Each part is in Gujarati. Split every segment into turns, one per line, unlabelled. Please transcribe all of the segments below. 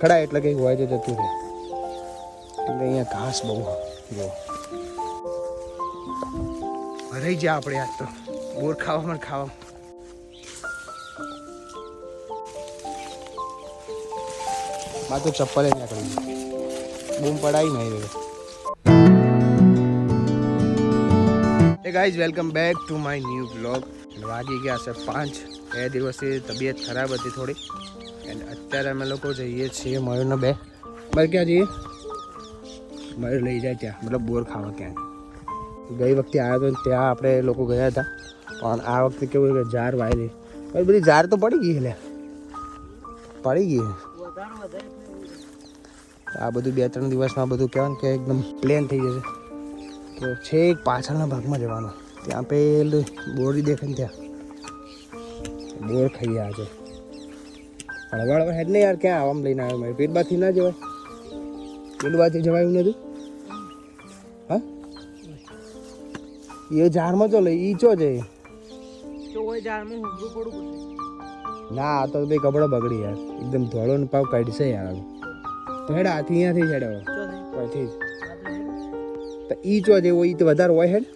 ખખડાય એટલે કંઈક હોય તો જતું રહે. એટલે અહીંયા ઘાસ બહુ જો. રહી જાય આપણે આજ તો. બોર ખાવામાં પણ ખાવામાં. માં તો ચપ્પલે નીકળી બૂમ પડાવી નહીં રહ્યો hey guys welcome back to my new blog વાગી ગયા છે પાંચ. બે દિવસથી તબિયત ખરાબ હતી થોડી. અને અત્યારે અમે લોકો જઈએ છીએ મયુરને બે. મયુર ક્યાં જઈએ? મયુર લઈ જાય ત્યાં. મતલબ બોર ખાવા ક્યાં. ગઈ વખતે આવ્યો હતો ત્યાં આપણે લોકો ગયા હતા. પણ આ વખતે કેવું કે જાર વાયેલી. પણ બધી જાર તો પડી ગઈ એટલે પડી ગઈ આ બધું બે ત્રણ દિવસમાં બધું કહેવાય કે એકદમ પ્લેન થઈ જશે. તો છેક પાછળના ભાગમાં જવાનું. ત્યાં પેલું બોરી દેખે ને ત્યાં. બોર ખાઈ આજે. હળવાળ હેડ ને યાર ક્યાં આવામ લઈને આવ્યો? મારી પેટમાંથી ના જવાય. પેલું બાજુ જવાયું નથી? હા? એ ઝાડમાં ચો લે ઈ ચો
હોય ઝાડમાં
ના આ તો ભાઈ કપડો બગડી યાર. એકદમ ધોળો ને પાવ કાઢશે યાર તો હેડ આથી અહીંયાથી હેડ
પડશે
તો ઈ ચો જેવો ઈ તો વધારે હોય હેડ.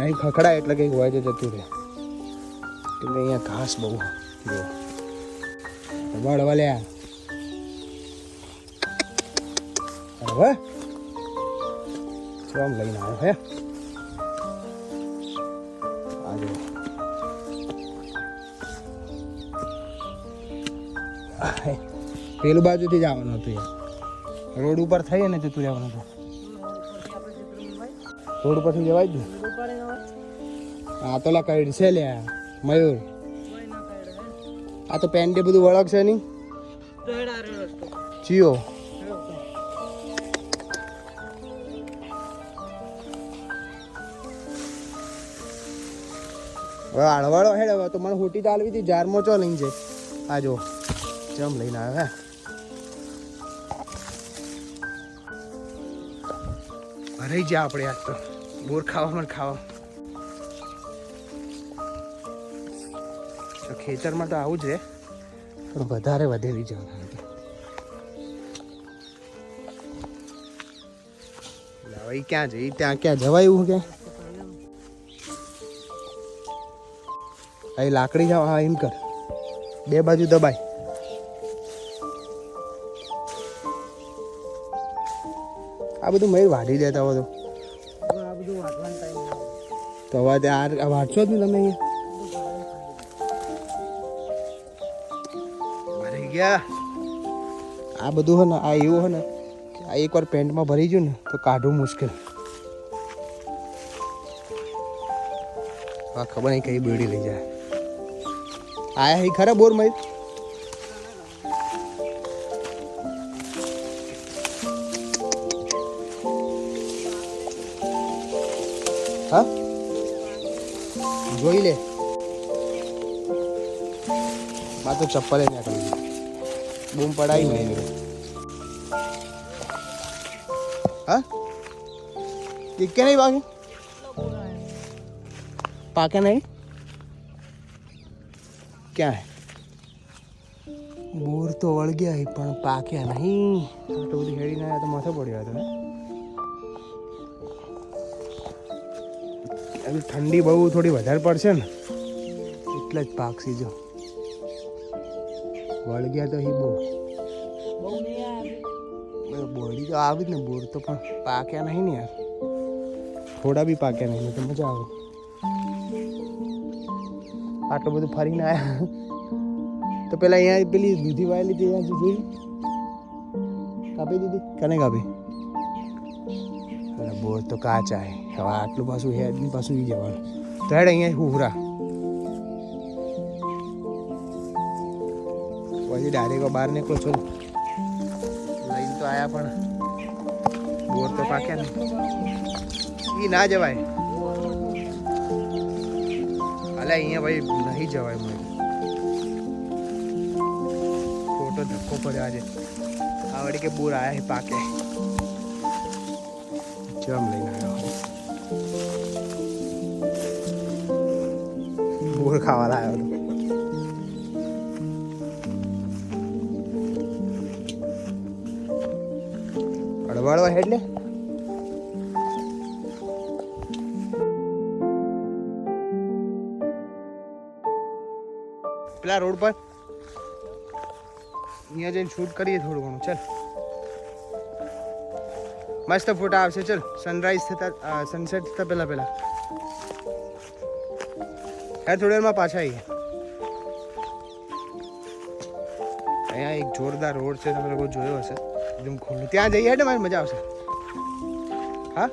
અહીં ખખડાય એટલે કંઈક હોય તો જતું રહે. એટલે અહીંયા ઘાસ બહુ જો વળ વળ્યા હવે આમ લઈને આવ્યો હે? આ જો આ હે. પેલું બાજુથી જ આવવાનું હતું રોડ ઉપર થઈએ ને જતું રહેવાનું હતું. રોડ ઉપરથી જવાય જ ને. આ તો લા કઈ છે લ્યા મયુર. આ તો પેન્ડે બધું વળગશે નહીં? જીઓ હવે આળવાળો હેડ હવે, તો મને હોટી ચાલવી હતી જારમાં ચો લઈને જાય? આ જો, જમ લઈને આવ્યો, હે. રહી જા આપણે આજ તો. બોર ખાવા, મને ખાવામાં તો ખેતરમાં તો આવું જ રહે. પણ વધારે વધેલી જવાનું હવે ક્યાં છે ત્યાં ક્યાં જવાય એવું કે? અહીં લાકડી જાવ હા એમ કર. બે બાજુ દબાય. આ બધું મેં વાઢી દેતા
બધું
તો હવે આ આ વાંચો જ ને તમે અહીંયા? ગયા. આ બધું હે ને, આ એવું હે ને, કે આ એકવાર પેન્ટમાં ભરી ગયું ને, તો કાઢવું મુશ્કેલ. આ ખબર નહીં કઈ બેડી લઈ જાય. આયા હી ખરા બોર મય હા? જોઈ લે. માં તો ચપ્પલે નીકળી બૂમ પડાવી નહીં હા? ટીકે નહીં બાકી? પાકે નહીં? ક્યાં હે? બોર તો વળગ્યા હે પણ પાક્યા નહીં. તો બધું હેડી ના તો માથે પડ્યો હતો ઠંડી બહુ થોડી વધારે પડશે ને. એટલે જ પાકસી જો. વળગ્યા તો હી બહુ.
બહુ નહીં આવે.
બોડી તો આવી જ ને બોર તો પણ પાક્યા નહીં ને યાર. થોડા બી પાક્યા નહીં નહીં તો મજા આવે. આટલું બધું ફરીને આવ્યા તો પેલા અહીંયા પેલી દૂધી વાયેલી હતી અહીંયા જોઈ. કાપી દીધી. કને કાપી? અરે બોર તો કાચા હે. હવે આટલું પાછું હેડ ને પાછું ઈ જવાનું. તો હેડ અહીંયા હુહરા. પછી ડાયરેક્ટ બહાર નીકળો છો. લઈને તો આયા પણ. બોર તો પાક્યા ને ઈ ના જવાય. અલે અહીંયા ભાઈ નહીં જવાય મને. ખોટો ધક્કો પડ્યો આજે. આવડે કે બોર આયા હે પાકે. જમ લઈને આવ્યો બોર ખાવા લાવ્યો હતો. દબાડવા હેડ લે પેલા રોડ પર. અહીંયા જઈને શૂટ કરીએ થોડું ઘણું. ચાલ. મસ્ત ફોટા આવશે. ચલ. સનરાઈઝ થતા સનસેટ થતા પહેલાં પહેલાં. યાર, થોડી વારમાં પાછા આવીએ. અહીંયા એક જોરદાર રોડ છે. તમે લોકો જોયો હશે. એકદમ ખુલ્લું ત્યાં જઈએ હેડે, મારી મજા આવશે. હા?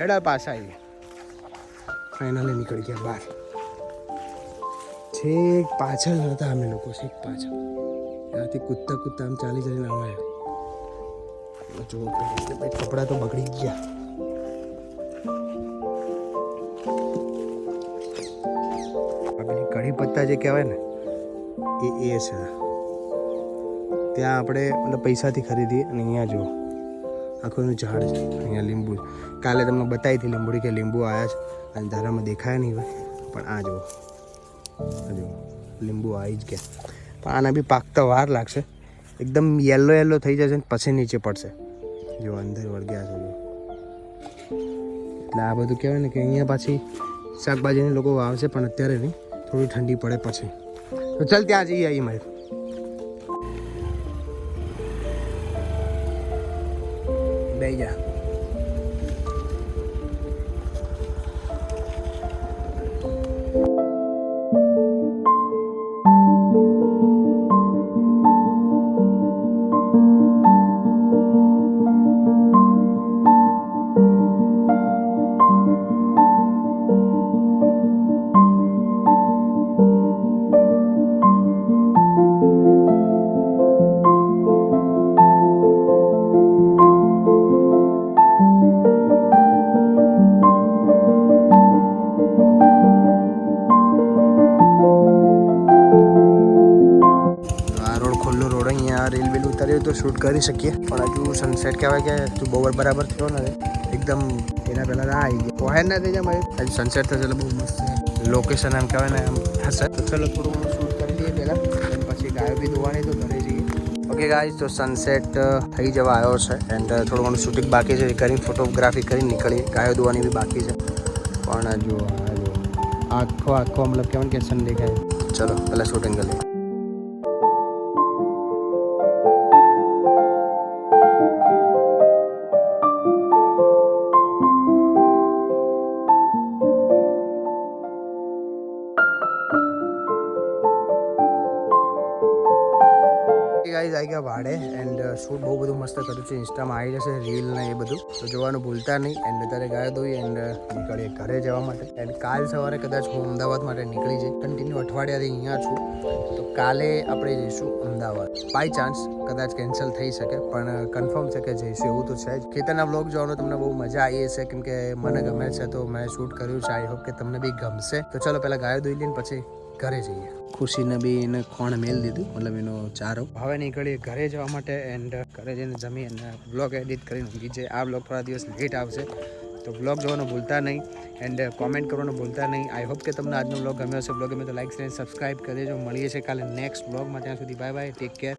હેડા પાછા આવીએ. ફાઇનલી નીકળી ગયા બહાર. છેક પાછળ હતા અમે લોકો છેક પાછળ. ત્યાંથી કૂદતા કૂદતા આમ ચાલી ચાલીને આવ્યા. જો કપડાં તો બગડી ગયા. આ પેલી કઢી પત્તા જે કહેવાય ને, એ એ છે. ત્યાં આપણે મતલબ પૈસાથી ખરીદીએ અને અહીંયા જો આખું ઝાડ છે. અહીંયા લીંબુ કાલે તમને બતાવી હતી લીંબુડી કે લીંબુ આવ્યા છે. અને ધારામાં દેખાયા નહીં હોય. પણ આ જુઓ. આ જુઓ. લીંબુ આવી જ ગયા. પણ આના બી પાકતા વાર લાગશે. એકદમ યલો યલો થઈ જશે ને પછી નીચે પડશે. જો અંદર વળગ્યા છે જો એટલે આ બધું કહેવાય ને કે અહીંયા પાછી શાકભાજીને લોકો વાવશે, પણ અત્યારે નહીં. થોડી ઠંડી પડે પછી. તો ચાલ ત્યાં જઈએ આવીએ મારે. બે જા તો શૂટ કરી શકીએ. પણ હજુ સનસેટ કહેવાય કે હજુ બહુ બરાબર થયો ને એકદમ એના પહેલાં આ આવી ગયા. પહોંચે ના થઈ જાય મારી. હજુ સનસેટ થશે એટલે બહુ મસ્ત લોકેશન એમ કહેવાય ને એમ થશે તો ચલો થોડું ઘણું શૂટ કરી દઈએ પહેલાં. પછી ગાયો બી ધોવાની તો ઘરે જઈએ. ઓકે ગાઈઝ તો સનસેટ થઈ જવા આવ્યો છે. એન્ડ થોડું ઘણું શૂટિંગ બાકી છે. કરીને ફોટોગ્રાફી કરીને નીકળીએ. ગાયો ધોવાની બી બાકી છે. પણ જો આખો આખો મતલબ કહેવાય ને કે સન દેખાય. ચલો, પહેલાં શૂટિંગ કરી ગાઈઝ આવી ગયા ભાડે એન્ડ શૂટ બહુ બધું મસ્ત કર્યું છે. ઇન્સ્ટામાં આવી જશે રીલ ને એ બધું. તો જોવાનું ભૂલતા નહીં એન્ડ અત્યારે ગાયો દોઈ એન્ડ નીકળીએ ઘરે જવા માટે. એન્ડ કાલ સવારે કદાચ હું અમદાવાદ માટે નીકળી જઈ કન્ટિન્યુ અઠવાડિયાથી અહીંયા છું. તો કાલે આપણે જઈશું અમદાવાદ. બાય ચાન્સ કદાચ કેન્સલ થઈ શકે, પણ કન્ફર્મ છે કે જઈશું એવું તો છે જ. ખેતરના બ્લોગ જોવાનો તમને બહુ મજા આવી હશે, કેમ કે મને ગમે છે તો મેં શૂટ કર્યું છે. આઈ હોપ કે તમને બી ગમશે. તો ચલો પહેલાં ગાયો દોઈ લઈને પછી ઘરે જઈએ. ખુશીને બી એને ખોણ મેલ દીધું, મતલબ એનો ચારો. હવે નીકળીએ ઘરે જવા માટે એન્ડ ઘરે જઈને જમી અને બ્લોગ એડિટ કરીને ઊંઘી છે આ બ્લોગ થોડા દિવસ લેટ આવશે, તો બ્લોગ જોવાનું ભૂલતા નહીં એન્ડ કોમેન્ટ કરવાનું ભૂલતા નહીં. આઈ હોપ કે તમને આજનો બ્લોગ ગમ્યો હશે. બ્લોગ ગમે તો લાઈક શેર સબસ્ક્રાઈબ કરી દેજો. મળીએ છીએ કાલે નેક્સ્ટ બ્લોગમાં ત્યાં સુધી બાય બાય ટેક કેર